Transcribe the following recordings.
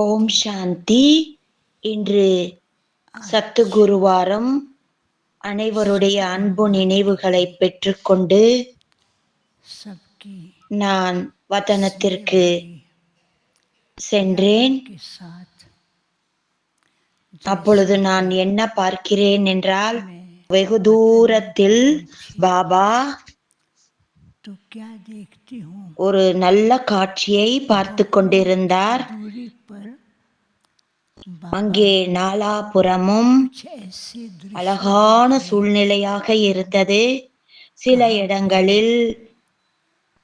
ஓம் சாந்தி. இன்று சத்துகுருவாரம் அனைவருடைய அன்பு நினைவுகளை பெற்றுக்கொண்டு நான் வதனத்திற்கு சென்றேன். அப்பொழுது நான் என்ன பார்க்கிறேன் என்றால் வெகு தூரத்தில் பாபா ஒரு நல்ல காட்சியை பார்த்து கொண்டிருந்தார் அங்கே நாலாபுறமும் அழகான சூழ்நிலையாக இருந்தது. சில இடங்களில்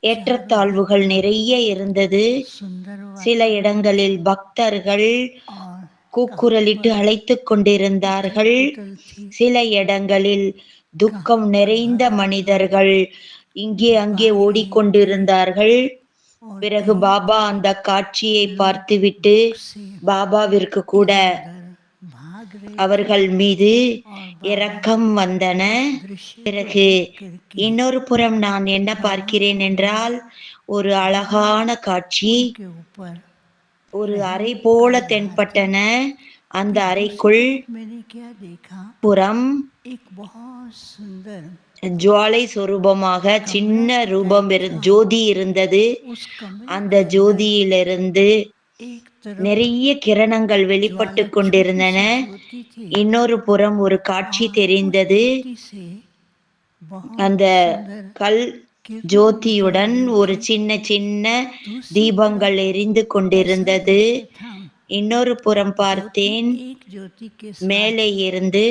ஏற்றத்தாழ்வுகள் நிறைய இருந்தது. சில இடங்களில் பக்தர்கள் கூக்குரலிட்டு அழைத்து கொண்டிருந்தார்கள். சில இடங்களில் துக்கம் நிறைந்த மனிதர்கள் இங்கே அங்கே ஓடிக்கொண்டிருந்தார்கள். பிறகு பாபா அந்த காட்சியை பார்த்துவிட்டு பாபாவிற்கு கூட அவர்கள் மீது இரக்கம் வந்தன. பிறகு இன்னொரு புறம் நான் என்ன பார்க்கிறேன் என்றால் ஒரு அழகான காட்சி. ஒரு அறை போல தென்பட்டன. அந்த அறைக்குள் புறம் ஜுவாலை சொரூபமாக சின்ன ரூபம் ஜோதி இருந்தது. அந்த ஜோதியிலிருந்து நிறைய கிரணங்கள் வெளிப்பட்டு கொண்டிருந்தன. இன்னொரு புறம் ஒரு காட்சி தெரிந்தது. அந்த கல் ஜோதியுடன் ஒரு சின்ன சின்ன தீபங்கள் எரிந்து கொண்டிருந்தது. இன்னொரு புறம் பார்த்தேன். மேலே இருந்து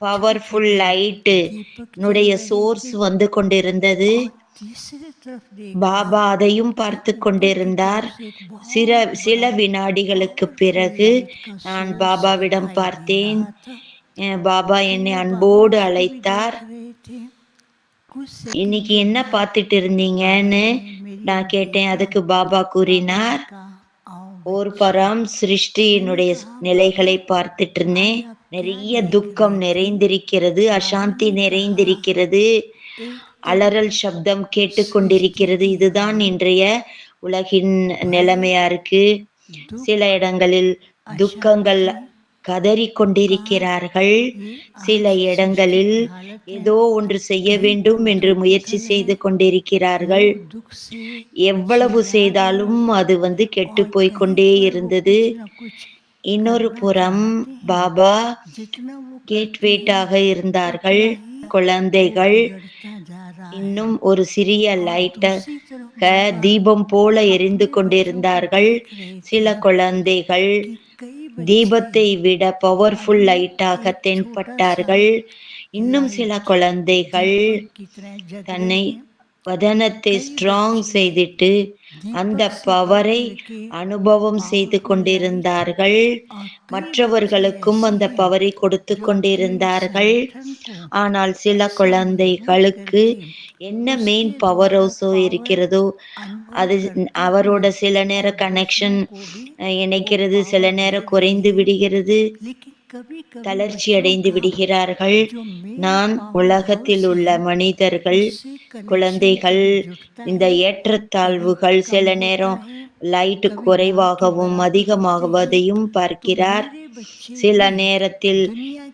பவர்ஃபுல் லைட்டுனுடைய சோர்ஸ் வந்து கொண்டிருந்தது. பாபா அதையும் பார்த்து கொண்டிருந்தார். சில சில வினாடிகளுக்கு பிறகு நான் பாபாவிடம் பார்த்தேன். பாபா என்னை அன்போடு அழைத்தார். இன்னைக்கு என்ன பார்த்துட்டு இருந்தீங்கன்னு நான் கேட்டேன். அதுக்கு பாபா கூறினார். ஒரு பராம் சிருஷ்டியினுடைய நிலைகளை பார்த்துட்டு இருந்தேன் நிறைய துக்கம் நிறைந்திருக்கிறது அசாந்தி நிறைந்திருக்கிறது. அலறல் சப்தம் கேட்டுக்கொண்டிருக்கிறது. இதுதான் இன்றைய உலகின் நிலைமையா இருக்கு. சில இடங்களில் துக்கங்கள் கதறிக்கொண்டிருக்கிறார்கள். சில இடங்களில் ஏதோ ஒன்று செய்ய வேண்டும் என்று முயற்சி செய்து கொண்டிருக்கிறார்கள். எவ்வளவு செய்தாலும் அது வந்து கெட்டு போய் கொண்டே இருந்தது. இன்னொரு புறம் பாபா கேட்வேட்டாக இருந்தார்கள். குழந்தைகள் இன்னும் ஒரு சிறிய லைட்டாக தீபம் போல எரிந்து கொண்டிருந்தார்கள். சில குழந்தைகள் தீபத்தை விட பவர்ஃபுல் லைட்டாக தென்பட்டார்கள். இன்னும் சில குழந்தைகள் தன்னை வதனத்தை ஸ்ட்ராங் செய்துட்டு அந்த பவரை அனுபவம் செய்து கொண்டிருந்தார்கள். மற்றவர்களுக்கும் அந்த பவரை கொடுத்து கொண்டிருந்தார்கள். ஆனால் சில குழந்தைகளுக்கு என்ன மெயின் பவர் ஹவுஸோ இருக்கிறதோ அது அவரோட சில நேர கனெக்ஷன் இணைக்கிறது சில நேரம் குறைந்து விடுகிறது. தளர்ச்சியடைந்து விடுகிறார்கள். நான் உலகத்தில் உள்ள மனிதர்கள் குழந்தைகள் இந்த ஏற்றத்தாழ்வுகள் சில நேரம் லைட்டு குறைவாகவும் அதிகமாகுவதையும் பார்க்கிறார். சில நேரத்தில்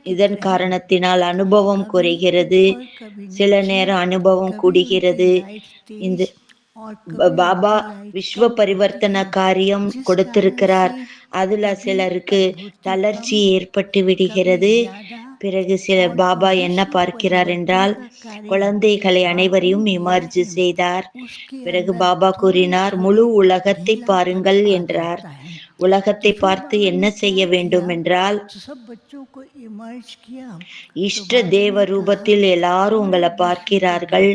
இதன் காரணத்தினால் அனுபவம் குறைகிறது. சில நேரம் அனுபவம் கூடுகிறது. இந்த பாபா விஸ்வ பரிவர்த்தன காரியம் கொடுத்திருக்கிறார். அதுல சிலருக்கு தளர்ச்சி ஏற்பட்டு விடுகிறது. பிறகு சில பாபா என்ன பார்க்கிறார் என்றால் குழந்தைகளை அனைவரையும் இமர்ஜி செய்தார். பிறகு பாபா கூறினார் முழு உலகத்தை பாருங்கள் என்றார். உலகத்தை பார்த்து என்ன செய்ய வேண்டும் என்றால் இஷ்ட தேவ ரூபத்தில் எல்லாரும் உங்களை பார்க்கிறார்கள்.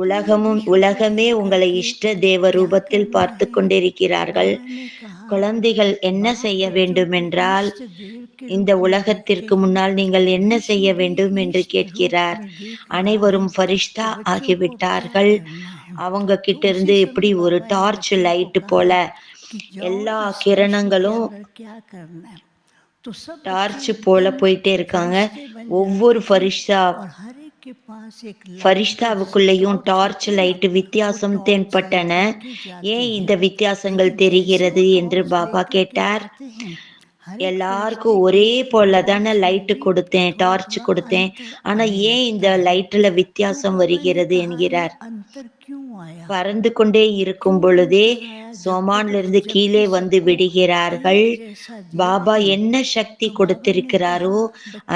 உலகமும் உலகமே உங்களை இஷ்ட தேவ ரூபத்தில் பார்த்து கொண்டிருக்கிறார்கள். குழந்தைகள் என்ன செய்ய வேண்டும் என்றால் இந்த உலகத்திற்கு முன்னால் நீங்கள் என்ன செய்ய வேண்டும் என்று கேட்கிறார். அனைவரும் ஃபரிஷ்தா ஆகிவிட்டார்கள். அவங்க கிட்ட இருந்து இப்படி ஒரு டார்ச் லைட் போல எல்லா கிரணங்களும் டார்ச் போல போயிட்டே இருக்காங்க. ஒவ்வொரு ஃபரிஷ்தா ஃபரிஷ்தாவுக்குள்ளேயும் டார்ச் லைட் வித்தியாசம் தென்பட்டன. ஏன் இந்த வித்தியாசங்கள் தெரிகிறது என்று பாபா கேட்டார். எல்லாருக்கும் ஒரே போல தானே லைட்டு கொடுத்தேன் டார்ச் கொடுத்தேன். ஆனா ஏன் இந்த லைட்ல வித்தியாசம் வருகிறது என்கிறார். பறந்து கொண்டே இருக்கும் பொழுதே சோமானிலிருந்து கீழே வந்து விடுகிறார்கள். பாபா என்ன சக்தி கொடுத்திருக்கிறாரோ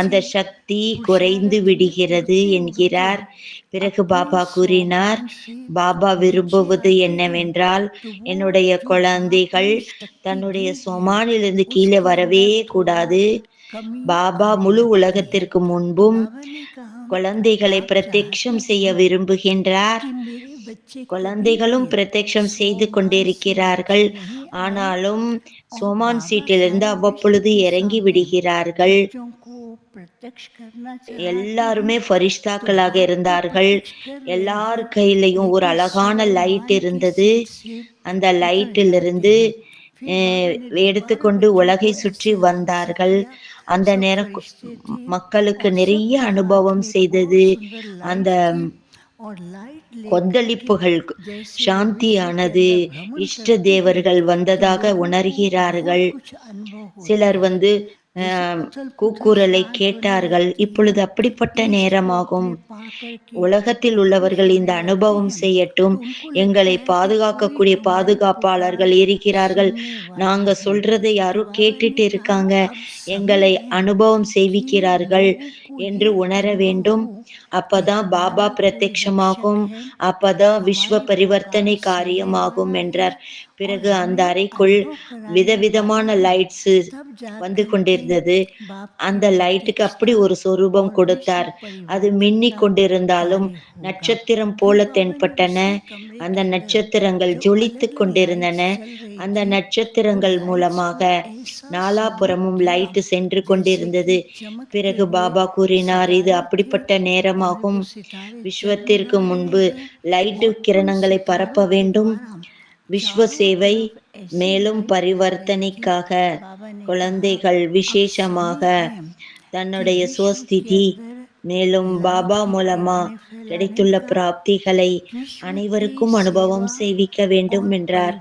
அந்த சக்தி குறைந்து விடுகிறது என்கிறார். பிறகு பாபா கூறினார் பாபா விரும்புவது என்னவென்றால் என்னுடைய குழந்தைகள் தன்னுடைய சோமானிலிருந்து கீழே வரவே கூடாது. பாபா முழு உலகத்திற்கு முன்பும் குழந்தைகளை பிரத்யட்சம் செய்ய விரும்புகின்றார். குழந்தைகளும் பிரத்யட்சம் செய்து கொண்டிருக்கிறார்கள். ஆனாலும் சோமான் சீட்டிலிருந்து அவ்வப்பொழுது இறங்கி விடுகிறார்கள். எல்லாருமே ஃபரிஷ்தாக்களாக இருந்தார்கள். எல்லார் கையிலையும் ஒரு அழகான லைட் இருந்தது. அந்த லைட்டிலிருந்து எடுத்துக்கொண்டு உலகை சுற்றி வந்தார்கள். அந்த நேரம் மக்களுக்கு நிறைய அனுபவம் செய்தது. அந்த கொந்தளிப்புகள் சாந்தியானது. இஷ்ட தேவர்கள் வந்ததாக உணர்கிறார்கள். சிலர் வந்து கூக்குரலை கேட்டார்கள். இப்பொழுது அப்படிப்பட்ட நேரமாகும். உலகத்தில் உள்ளவர்கள் இந்த அனுபவம் செய்யட்டும். எங்களை பாதுகாக்கக்கூடிய பாதுகாப்பாளர்கள் இருக்கிறார்கள். நாங்க சொல்றதை யாரும் கேட்டுட்டு இருக்காங்க. எங்களை அனுபவம் செய்விக்கிறார்கள் என்று உணர வேண்டும். அப்பதான் பாபா பிரத்யட்சமாகும் அப்பதான் விஸ்வ பரிவர்த்தனை காரியமாகும் என்றார். பிறகு அந்த அறைக்குள் விதவிதமான லைட்ஸ் வந்து கொண்டிருந்தது. அந்த லைட்டுக்கு அப்படி ஒரு சொரூபம் கொடுத்தார். அது மின்னி கொண்டிருந்தாலும் நட்சத்திரம் போல தென்பட்டன. அந்த நட்சத்திரங்கள் ஜொலித்து கொண்டிருந்தன. அந்த நட்சத்திரங்கள் மூலமாக நாலாபுறமும் லைட் சென்று கொண்டிருந்தது. பிறகு பாபா கூறினார் இது அப்படிப்பட்ட நேரமாகும். விஸ்வத்திற்கு முன்பு லைட்டு கிரணங்களை பரப்ப வேண்டும். விஸ்வ சேவை மேலும் பரிவர்த்தனைக்காக குழந்தைகள் விசேஷமாக தன்னுடைய சுவஸ்திதி மேலும் பாபா மூலமா கிடைத்துள்ள பிராப்திகளை அனைவருக்கும் அனுபவம் செய்விக்க வேண்டும் என்றார்.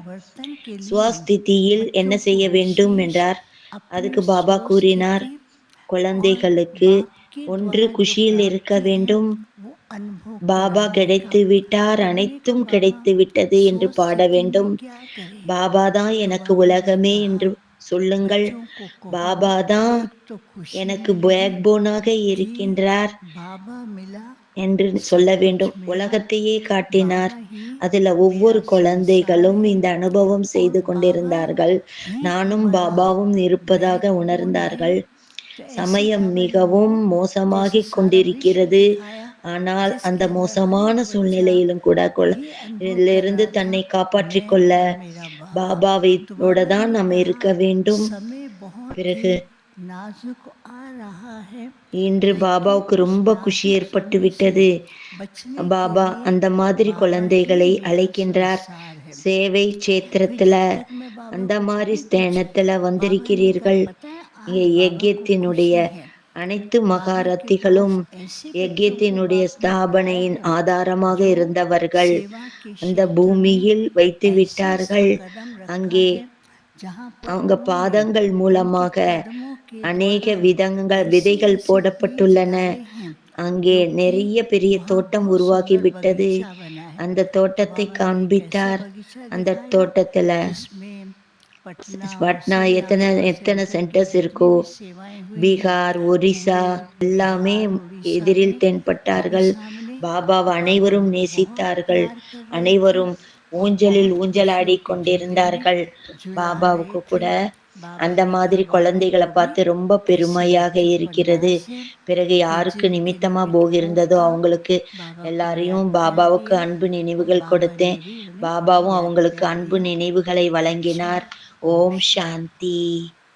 சுவஸ்திதியில் என்ன செய்ய வேண்டும் என்றார். அதுக்கு பாபா கூறினார் குழந்தைகளுக்கு ஒன்று குஷியில் இருக்க வேண்டும் பாபா கிடைத்து விட்டார் அனைத்தும் கிடைத்து விட்டது என்று பாட வேண்டும். பாபா தான் எனக்கு உலகமே என்று சொல்லுங்கள். பாபா தான் எனக்கு பேக் போனாக இருக்கின்றார் என்று சொல்ல வேண்டும். உலகத்தையே காட்டினார். அதுல ஒவ்வொரு குழந்தைகளும் இந்த அனுபவம் செய்து கொண்டிருந்தார்கள். நானும் பாபாவும் இருப்பதாக உணர்ந்தார்கள். சமயம் மிகவும் மோசமாகிக் கொண்டிருக்கிறது. ஆனால் அந்த மோசமான சூழ்நிலையிலும் கூட இருந்து தன்னை காப்பாற்றிக் கொள்ள பாபாவோட தான் நாம் இருக்க வேண்டும். பிறகு இன்று பாபாவுக்கு ரொம்ப குஷி ஏற்பட்டு விட்டது. பாபா அந்த மாதிரி குழந்தைகளை அழைக்கின்றார். சேவை சேத்திரத்துல அந்த மாதிரி ஸ்தேனத்துல வந்திருக்கிறீர்கள். யஜ்யத்தினுடைய அனைத்து மகாரத்திகளும் யஜ்யத்தினுடைய ஸ்தாபனையின் ஆதாரமாக இருந்தவர்கள் அந்த பூமியில் வைத்து விட்டார்கள் அங்கே அவங்க பாதங்கள் மூலமாக அநேக விதங்கள் விதைகள் போடப்பட்டுள்ளன. அங்கே நிறைய பெரிய தோட்டம் உருவாகி விட்டது அந்த தோட்டத்தை காண்பித்தார். அந்த தோட்டத்துல பட்னா எத்தனை எத்தனை சென்டர்ஸ் இருக்கோ? பீகார் ஒரிசா எல்லாமே எதிரில் தென்பட்டார்கள். பாபாவை அனைவரும் நேசித்தார்கள். அனைவரும் ஊஞ்சலில் ஊஞ்சலாடி கொண்டிருந்தார்கள். பாபாவுக்கு கூட அந்த மாதிரி குழந்தைகளை பார்த்து ரொம்ப பெருமையாக இருக்கிறது. பிறகு யாருக்கு நிமித்தமா போகிருந்ததோ அவங்களுக்கு எல்லாரையும் பாபாவுக்கு அன்பு நினைவுகள் கொடுத்தேன். பாபாவும் அவங்களுக்கு அன்பு நினைவுகளை வழங்கினார். ஓம் சாந்தி